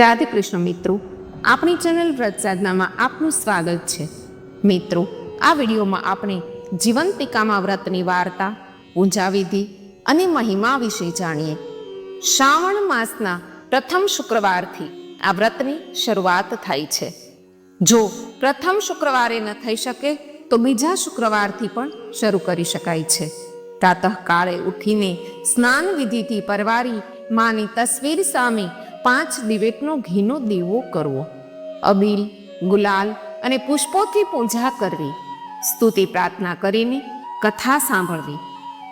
રાધે કૃષ્ણ મિત્રો, આપણી ચેનલ વ્રત સાધનામાં આપનું સ્વાગત છે. મિત્રો, આ વિડીયોમાં આપણે જીવંતિકામાં વ્રતની વાર્તા, પૂજા વિધિ અને મહિમા વિશે જાણીએ. શ્રાવણ માસના પ્રથમ શુક્રવારથી આ વ્રતની શરૂઆત થાય છે. જો પ્રથમ શુક્રવારે ન થઈ શકે, તો બીજા શુક્રવારથી પણ શરૂ કરી શકાય છે. પ્રાતઃકાળે ઉઠીને સ્નાન વિધિથી પરવારી માની તસવીર સામે પાંચ દિવેટનો ઘીનો દીવો કરવો. અબીલ, ગુલાલ અને પુષ્પોથી પૂજા કરવી. સ્તુતિ પ્રાર્થના કરીને કથા સાંભળવી.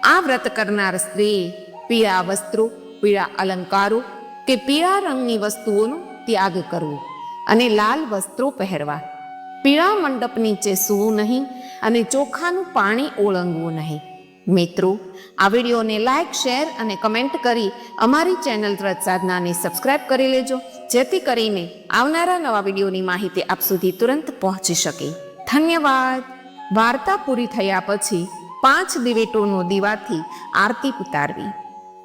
આ વ્રત કરનાર સ્ત્રીએ પીળા વસ્ત્રો, પીળા અલંકારો કે પીળા રંગની વસ્તુઓનો ત્યાગ કરવો અને લાલ વસ્ત્રો પહેરવા. પીળા મંડપ નીચે સૂવું નહીં અને ચોખાનું પાણી ઓળંગવું નહીં. મિત્રો, આ વિડીયોને લાઈક શેર અને કમેન્ટ કરી અમારી ચેનલ વ્રત સાધનાને સબસ્ક્રાઇબ કરી લેજો, જેથી કરીને આવનારા નવા વિડીયોની માહિતી આપ સુધી તુરંત પહોંચી શકે. ધન્યવાદ. વાર્તા પૂરી થયા પછી પાંચ દિવેટોનો દીવાથી આરતી ઉતારવી.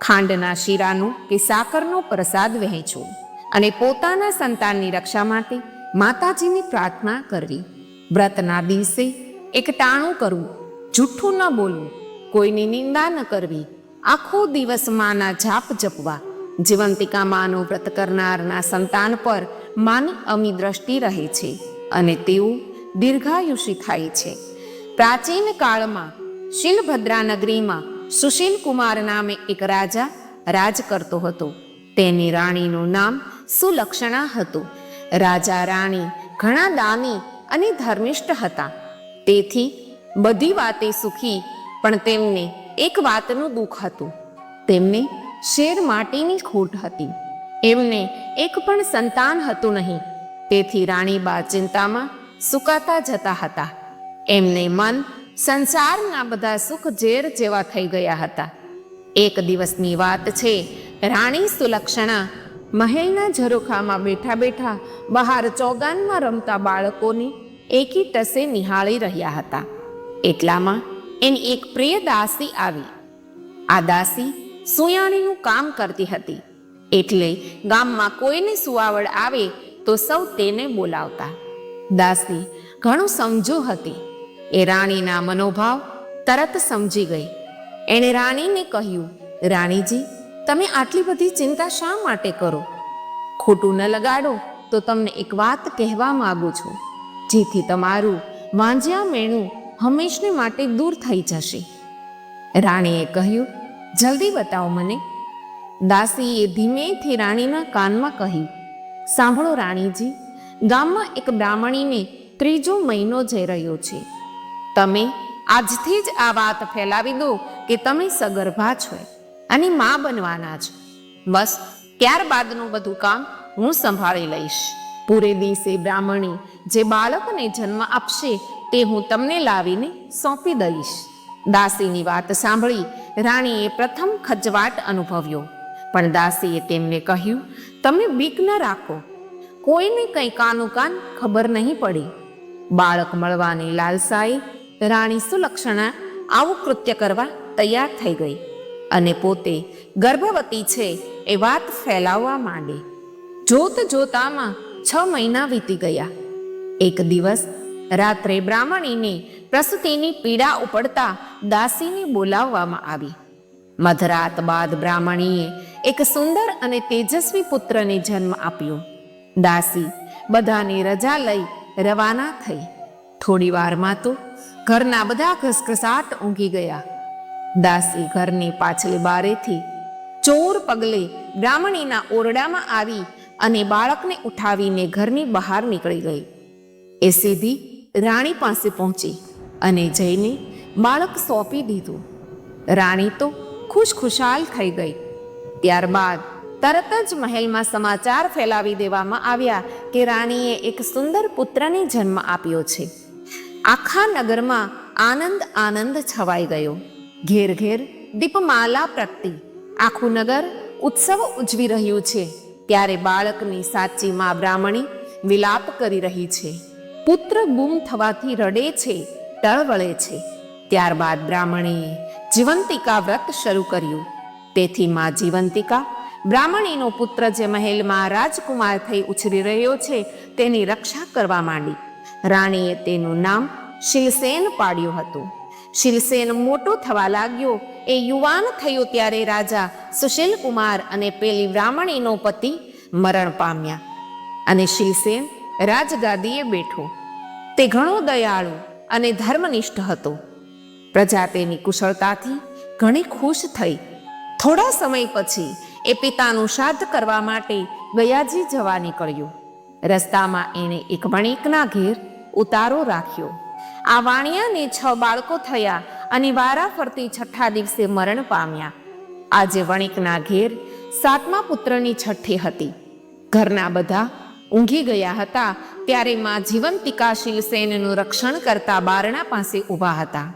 ખાંડના શીરાનો કે સાકરનો પ્રસાદ વહેંચવો અને પોતાના સંતાનની રક્ષા માટે માતાજીની પ્રાર્થના કરવી. વ્રતના દિવસે એક ટાણું કરવું જૂઠું ન બોલવું કોઈની નિંદા ન કરવી. આખો દિવસ માના જાપ જપવા. જીવંતિકા માનું વ્રત કરનારના સંતાન પર માની અમી દ્રષ્ટિ રહે છે અને તેઓ દીર્ઘાયુષી થાય છે. પ્રાચીન કાળમાં શિલભદ્રા નગરીમાં સુશીલ કુમાર નામે એક રાજા રાજ કરતો હતો. તેની રાણીનું નામ સુલક્ષણા હતું. રાજા રાણી ઘણા દાની અને ધર્મિષ્ઠ હતા. તેથી બધી વાતે સુખી પણ તેમને એક વાતનું દુઃખ હતું. તેમને શેર માટીની ખોટ હતી. એમને એક પણ સંતાન હતું નહીં. તેથી રાણીબા ચિંતામાં સુકાતા જતા હતા. એમને મન સંસારના બધા સુખ ઝેર જેવા થઈ ગયા હતા. એક દિવસની વાત છે, રાણી સુલક્ષણા મહેલના ઝરોખામાં બેઠા બેઠા બહાર ચોગાનમાં રમતા બાળકોને એકી ટસે નિહાળી રહ્યા હતા. એટલામાં એની એક પ્રિય દાસી આવી. આ દાસી સુયાણીનું કામ કરતી હતી. એટલે ગામમાં કોઈને સુવાવડ આવે તો સૌ તેને બોલાવતા. દાસી ઘણું સમજુ હતી. એ રાણીના મનોભાવ તરત સમજી ગઈ. એણે રાણીને કહ્યું, રાણીજી, તમે આટલી બધી ચિંતા શા માટે કરો? ખોટું ન લગાડો તો તમને એક વાત કહેવા માગું છું. જેથી તમારું વાંજ્યા મેણું હંમેશને માટે દૂર થઈ જશે. રાણીએ કહ્યું, જલ્દી બતાવો મને. દાસીએ ધીમેથી રાણીના કાનમાં કહ્યું, સાંભળો રાણીજી, ગામમાં એક બ્રાહ્મણીને ત્રીજો મહિનો જઈ રહ્યો છે. તમે આજથી જ આ વાત ફેલાવી દો કે તમે સગર્ભા છો અને મા બનવાના છો. બસ ત્યારબાદનું બધું કામ હું સંભાળી લઈશ. પૂરે દિવસે બ્રાહ્મણી જે બાળકને જન્મ આપશે તે હું તમને લાવીને સોંપી દઈશ. દાસીની વાત સાંભળી રાણીએ પ્રથમ ખજવાટ અનુભવ્યો. પણ દાસીએ તેમને કહ્યું, તમે બીક ન રાખો. કોઈને કંઈ કાનું કાન ખબર નહીં પડી. બાળક મળવાની લાલસાએ રાણી સુલક્ષણા આવું કૃત્ય કરવા તૈયાર થઈ ગઈ અને પોતે ગર્ભવતી છે એ વાત ફેલાવવા માંડી. જોત જોતામાં છ મહિના વીતી ગયા. એક દિવસ રાત્રે બ્રાહ્મણીને પ્રસૂતિની પીડા ઉપડતા દાસીને બોલાવવામાં આવી. મધરાત બાદ બ્રાહ્મણીએ એક સુંદર અને તેજસ્વી પુત્રને જન્મ આપ્યો. દાસી બધાની રજા લઈ રવાના થઈ. થોડી વારમાં તો ઘરના બધા ઘસઘસાટ ઊંઘી ગયા. દાસી ઘરની પાછલી બારેથી ચોર પગલે બ્રાહ્મણીના ઓરડામાં આવી અને બાળકને ઉઠાવીને ઘરની બહાર નીકળી ગઈ. એ સીધી રાણી પાસે પહોંચી અને જઈને બાળક સોંપી દીધું. રાણી તો ખુશખુશાલ થઈ ગઈ. ત્યારબાદ તરત જ મહેલમાં સમાચાર ફેલાવી દેવામાં આવ્યા કે રાણીએ એક સુંદર પુત્રને જન્મ આપ્યો છે. આખા નગરમાં આનંદ આનંદ છવાઈ ગયો. ઘેર ઘેર દીપમાલા પ્રગટી. આખું નગર ઉત્સવ ઉજવી રહ્યું છે. ત્યારે બાળકની સાચી મા બ્રાહ્મણી વિલાપ કરી રહી છે. પુત્ર ગુમ થવાથી રડે છે, ટળવળે છે. ત્યારબાદ બ્રાહ્મણીએ જીવંતિકા વ્રત શરૂ કર્યું. તેથી મા જીવંતિકા બ્રાહ્મણીનો પુત્ર જે મહેલમાં રાજકુમાર થઈ ઉછરી રહ્યો છે, તેની રક્ષા કરવા માંડી. રાણીએ તેનું નામ શિલસેન પાડ્યું હતું. શિલસેન મોટો થવા લાગ્યો. એ યુવાન થયો ત્યારે રાજા સુશીલ કુમાર અને પેલી બ્રાહ્મણીનો પતિ મરણ પામ્યા. અને શિલસેન રાજગાદીએ બેઠો. તે ઘણો દયાળુ અને ધર્મનિષ્ઠ હતો. પ્રજા તેની કુશળતાથી ઘણી ખુશ થઈ. થોડા સમય પછી એ પિતાનું શ્રાદ્ધ કરવા માટે ગયાજી જવા નીકળ્યો. રસ્તામાં એણે એક વણિકના ઘેર ઉતારો રાખ્યો. આ વાણિયાને છ બાળકો થયા અને વારા ફરતી છઠ્ઠા દિવસે મરણ પામ્યા. આજે વણિકના ઘેર સાતમા પુત્રની છઠ્ઠી હતી. ઘરના બધા ઊંઘી ગયા હતા ત્યારે માં જીવંતિકા શિલસેનનું રક્ષણ કરતા બારણા પાસે ઊભા હતા.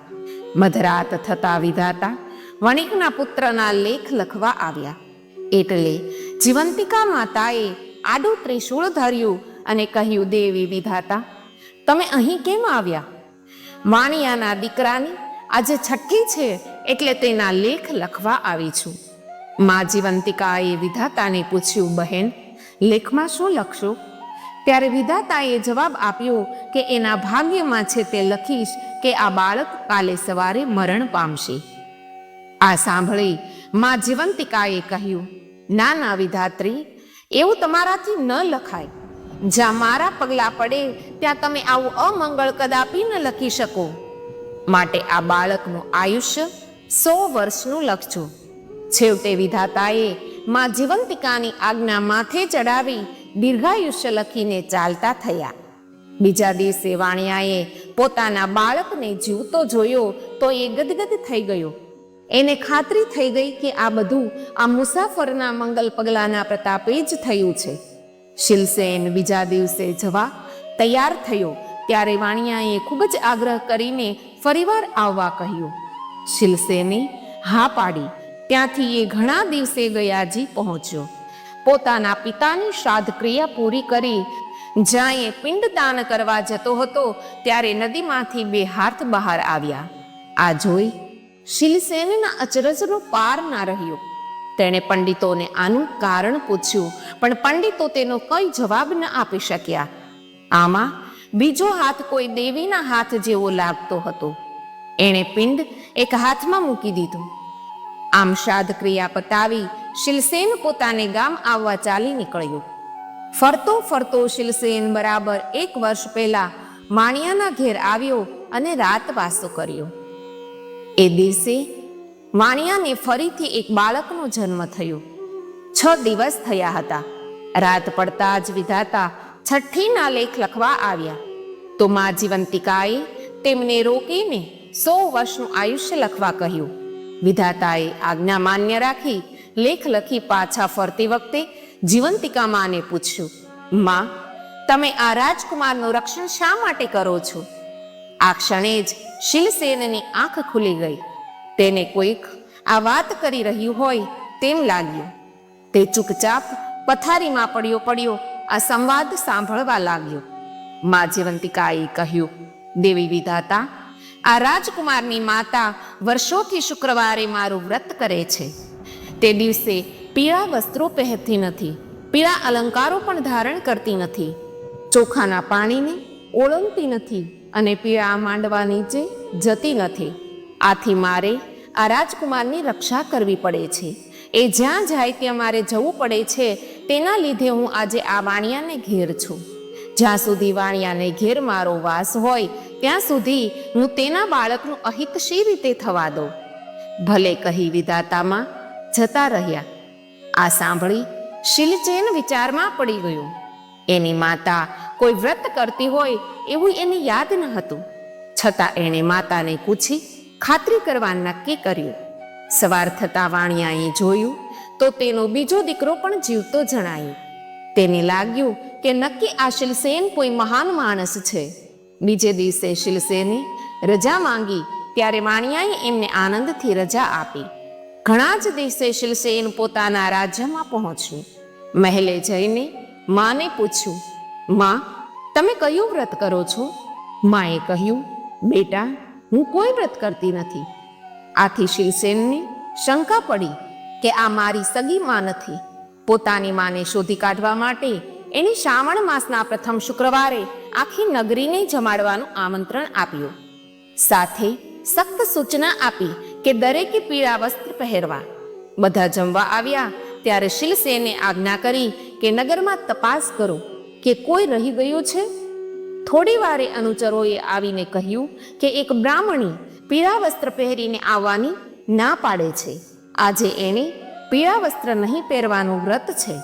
મધરાત થતા વિધાતા, વણિકના પુત્રના લેખ લખવા આવ્યા. એટલે જીવંતિકા માતાએ આડું ત્રિશૂળ ધર્યું અને કહ્યું, દેવી વિધાતા, તમે અહીં કેમ આવ્યા? વાણિયાના દીકરાની આજે છઠ્ઠી છે એટલે તેના લેખ લખવા આવી છું. મા જીવંતિકાએ વિધાતાને પૂછ્યું, બહેન, લેખમાં શું લખશો? ત્યારે વિધાતાએ જવાબ આપ્યો કે એના ભાગ્યમાં છે તે લખીશ કે આ બાળક કાલે સવારે મરણ પામશે. આ સાંભળી મા જીવંતિકાએ કહ્યું ના ના વિધાત્રી, એવું તમારાથી ન લખાય. જ્યાં મારા પગલાં પડે, ત્યાં તમે આવું અમંગળ કદાપી ન લખી શકો. માટે આ બાળકનું આયુષ્ય સો વર્ષનું લખજો. છેવટે વિધાતાએ મા જીવંતિકાની આજ્ઞા માથે ચડાવી દીર્ઘાયુષ્ય લખીને ચાલતા થયા. બીજા દિવસે વાણિયાએ પોતાના બાળકને જીવતો જોયો તો એ ગદગદ થઈ ગયો. એને ખાતરી થઈ ગઈ કે આ બધું આ મુસાફરના મંગલ પગલાના પ્રતાપે જ થયું છે. શિલસેન બીજા દિવસે જવા તૈયાર થયો, ત્યારે વાણિયાએ ખૂબ જ આગ્રહ કરીને ફરીવાર આવવા કહ્યું. શિલસેને હા પાડી. ત્યાંથી એ ઘણા દિવસે ગયાજી પહોંચ્યો. પોતાના પિતાની શ્રાદ્ધ ક્રિયા પૂરી કરી. જ્યાં એ પિંડદાન કરવા જતો હતો, ત્યારે નદીમાંથી બે હાથ બહાર આવ્યા. આ જોઈ શિલસેનના અચરજનો પાર ના રહ્યો. તેણે પંડિતોને આનું કારણ પૂછ્યું, પણ પંડિતો તેનો કઈ જવાબ ન આપી શક્યા. આમાં બીજો હાથ કોઈ દેવીના હાથ જેવો લાગતો હતો. એણે પિંડ એક હાથમાં મૂકી દીધું. આમ શ્રાદ્ધ ક્રિયા પતાવી શિલસેન પોતાને ગામ આવવા ચાલી નીકળ્યો. ફરતો ફરતો શિલસેન બરાબર એક વર્ષ પહેલા માણિયાના ઘેર આવ્યો અને રાત વાસો કર્યો. એ દિવસે વાણિયાને ફરીથી એક બાળકનો જન્મ થયો. છ દિવસ થયા હતા. રાત પડતા જ વિધાતા છઠ્ઠીના લેખ લખવા આવ્યા. તો મા જીવંતિકાએ તેમને રોકીને સો વર્ષનું આયુષ્ય લખવા કહ્યું. વિધાતાએ આજ્ઞા માન્ય રાખી લેખ લખી પાછા ફરતી વખતે જીવંતિકા માને પૂછ્યું, માં, તમે આ રાજકુમારનું રક્ષણ શા માટે કરો છો? આ ક્ષણે જ શિલસેનની આંખ ખુલી ગઈ. તેને કોઈક આ વાત કરી રહ્યું હોય તેમ લાગ્યું. તે ચૂપચાપ પથારીમાં પડ્યો પડ્યો આ સંવાદ સાંભળવા લાગ્યો. મા જીવંતિકાએ કહ્યું, દેવી વિધાતા, આ રાજકુમારની માતા વર્ષોથી શુક્રવારે મારું વ્રત કરે છે. તે દિવસે પીળા વસ્ત્રો પહેરતી નથી, પીળા અલંકારો પણ ધારણ કરતી નથી. ચોખાના પાણીને ઓળંગતી નથી અને પીળા માંડવા નીચે જતી નથી. આથી મારે આ રાજકુમારની રક્ષા કરવી પડે છે. એ જ્યાં જાય ત્યાં મારે જવું પડે છે. તેના લીધે હું આજે આ વાણિયાને ઘેર છું. જ્યાં સુધી વાણિયાને ઘેર મારો વાસ હોય, ત્યાં સુધી હું તેના બાળકનું અહિત શી રીતે થવા દઉં? ભલે કહી વિધાતામાં જતા રહ્યા. આ સાંભળી શિલચેન વિચારમાં પડી ગયું. એની માતા કોઈ વ્રત કરતી હોય એવું એને યાદ ન હતું. છતાં એણે માતાને પૂછી ખાતરી કરવા નક્કી કર્યું. સવાર થતાં વાણિયાએ જોયું તો તેનો બીજો દીકરો પણ જીવતો જણાયો. તેને લાગ્યું કે નક્કી આ શિલસેન કોઈ મહાન માણસ છે. બીજે દિવસે શિલસેને રજા માંગી ત્યારે વાણિયાએ એમને આનંદથી રજા આપી. ઘણા જ દિવસે શિલસેન પોતાના રાજ્યમાં પહોંચ્યું. મહેલે જઈને માને પૂછ્યું, માં, તમે કયું વ્રત કરો છો? માએ કહ્યું, બેટા, હું કોઈ વ્રત કરતી નથી. આથી શિવસેનને શંકા પડી કે આ મારી સગી માં નથી. પોતાની માને શોધી કાઢવા માટે એણે શ્રાવણ માસના પ્રથમ શુક્રવારે આખી નગરીને જમાડવાનું આમંત્રણ આપ્યું. સાથે સખ્ત સૂચના આપી કે દરેકે પીળા વસ્ત્ર પહેરવા. બધા જમવા આવ્યા, ત્યારે શિલસેને આજ્ઞા કરી કે નગરમાં તપાસ કરો કે કોઈ રહી ગયું છે? થોડી વારે અનુચરોએ આવીને કહ્યું કે એક બ્રાહ્મણી પીળા વસ્ત્ર પહેરીને આવવાની ના પાડે છે. આજે એણે પીળા વસ્ત્ર નહીં પહેરવાનું વ્રત છે.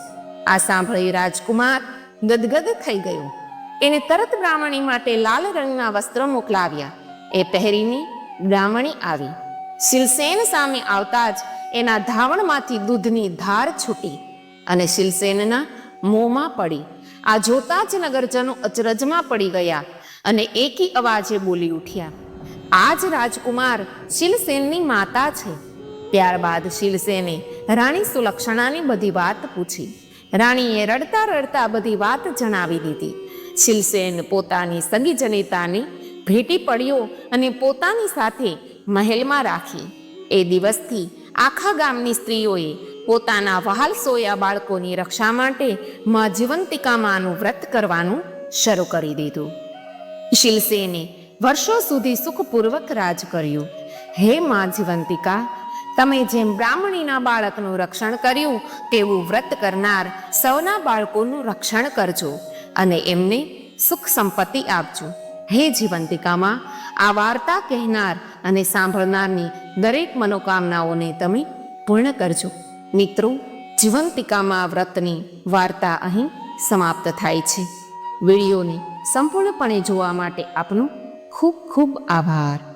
આ સાંભળી રાજકુમાર ગદગદ થઈ ગયો. એણે તરત બ્રાહ્મણી માટે લાલ રંગના વસ્ત્ર મોકલાવ્યા. એ પહેરીને બ્રાહ્મણી આવી. શિલસેન સામે આવતા જ એના ધાવણમાંથી દૂધની ધાર છૂટી અને શિલસેનના મોંમાં પડી. આ જોતા જ નગરજનો અચરજમાં પડી ગયા અને એકી અવાજે બોલી ઉઠ્યા આ જ રાજકુમાર શિલસેનની માતા છે. ત્યારબાદ શિલસેને રાણી સુલક્ષણાની બધી વાત પૂછી. રાણીએ રડતા રડતા બધી વાત જણાવી દીધી. શિલસેન પોતાની સગી જનિતાને ભેટી પડ્યો અને પોતાની સાથે મહેલમાં રાખી. એ દિવસથી આખા ગામની સ્ત્રીઓએ પોતાના વહાલ સોયા બાળકોની રક્ષા માટે માં જીવંતિકામાનું વ્રત કરવાનું શરૂ કરી દીધું. શિલસેને વર્ષો સુધી સુખપૂર્વક રાજ કર્યું. હે માં જીવંતિકા, તમે જેમ બ્રાહ્મણીના બાળકનું રક્ષણ કર્યું, તેવું વ્રત કરનાર સૌના બાળકોનું રક્ષણ કરજો અને એમને સુખ સંપત્તિ આપજો. હે જીવંતિકામાં આ વાર્તા કહેનાર અને સાંભળનારની દરેક મનોકામનાઓને તમે પૂર્ણ કરજો. મિત્રો, જીવંતિકામાં વ્રતની વાર્તા અહીં સમાપ્ત થાય છે. વિડીયોને સંપૂર્ણપણે જોવા માટે આપનો ખૂબ ખૂબ આભાર.